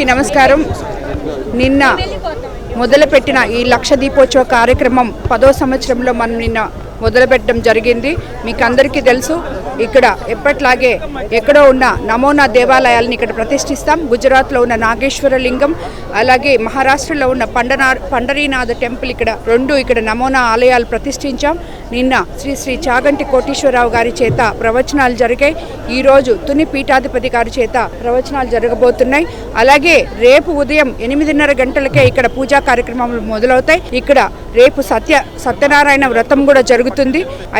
అందరికీ నమస్కారం. నిన్న మొదలుపెట్టిన ఈ లక్ష దీపోత్సవ కార్యక్రమం పదో సంవత్సరంలో మనం నిన్న మొదలుపెట్టడం జరిగింది. మీకు అందరికీ తెలుసు ఇక్కడ ఎప్పట్లాగే ఎక్కడో ఉన్న నమోనా దేవాలయాలను ఇక్కడ ప్రతిష్ఠిస్తాం. గుజరాత్లో ఉన్న నాగేశ్వర లింగం అలాగే మహారాష్ట్రలో ఉన్న పండనా పండరీనాథ టెంపుల్ ఇక్కడ రెండు ఇక్కడ నమోనా ఆలయాలు ప్రతిష్ఠించాం. నిన్న శ్రీ శ్రీ చాగంటి కోటీశ్వరరావు గారి చేత ప్రవచనాలు జరిగాయి. ఈరోజు తుని పీఠాధిపతి గారి చేత ప్రవచనాలు జరగబోతున్నాయి. అలాగే రేపు ఉదయం ఎనిమిదిన్నర గంటలకే ఇక్కడ పూజా కార్యక్రమాలు మొదలవుతాయి. ఇక్కడ రేపు సత్య సత్యనారాయణ వ్రతం కూడా జరుగుతుంది.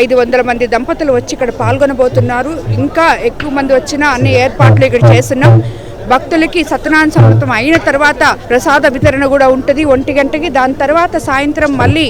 ఐదు వందల మంది దంపతులు వచ్చి ఇక్కడ పాల్గొనబోతున్నారు. ఇంకా ఎక్కువ మంది వచ్చినా అన్ని ఏర్పాట్లు ఇక్కడ చేస్తున్నాం. భక్తులకి సత్యనారాయణ సమృతం అయిన తర్వాత ప్రసాద వితరణ కూడా ఉంటుంది. ఒంటి గంటకి దాని తర్వాత సాయంత్రం మళ్ళీ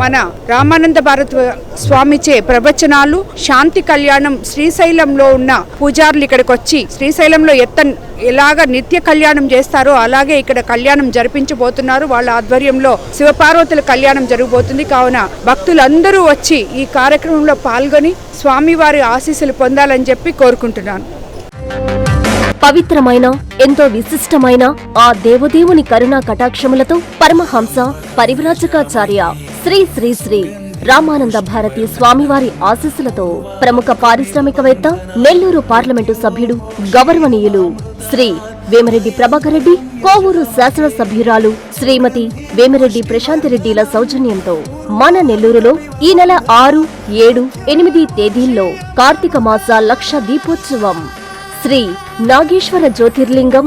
మన రామానంద భారత్ స్వామిచే ప్రవచనాలు శాంతి కళ్యాణం శ్రీశైలంలో ఉన్న పూజారులు ఇక్కడికి వచ్చి శ్రీశైలంలో ఎత్త ఎలాగ నిత్య కళ్యాణం చేస్తారో అలాగే ఇక్కడ కళ్యాణం జరిపించబోతున్నారు. వాళ్ళ ఆధ్వర్యంలో శివపార్వతుల కళ్యాణం జరగబోతుంది. కావున భక్తులందరూ వచ్చి ఈ కార్యక్రమంలో పాల్గొని స్వామివారి ఆశీస్సులు పొందాలని చెప్పి కోరుకుంటున్నాను. పవిత్రమైన ఎంతో విశిష్టమైన ఆ దేవదేవుని కరుణా కటాక్షములతో పరమహంస పరివ్రాజకాచార్య శ్రీ శ్రీ శ్రీ రామానంద భారతి స్వామివారి ఆశీస్సులతో ప్రముఖ పారిశ్రామికవేత్త నెల్లూరు పార్లమెంటు సభ్యుడు గౌరవనీయులు శ్రీ వేమిరెడ్డి ప్రభాకర్ రెడ్డి కోవూరు శాసనసభ్యురాలు శ్రీమతి వేమిరెడ్డి ప్రశాంతిరెడ్డిల సౌజన్యంతో మన నెల్లూరులో ఈ నెల ఆరు ఏడు ఎనిమిది తేదీల్లో కార్తీక మాస లక్ష దీపోత్సవం. శ్రీ నాగేశ్వర జ్యోతిర్లింగం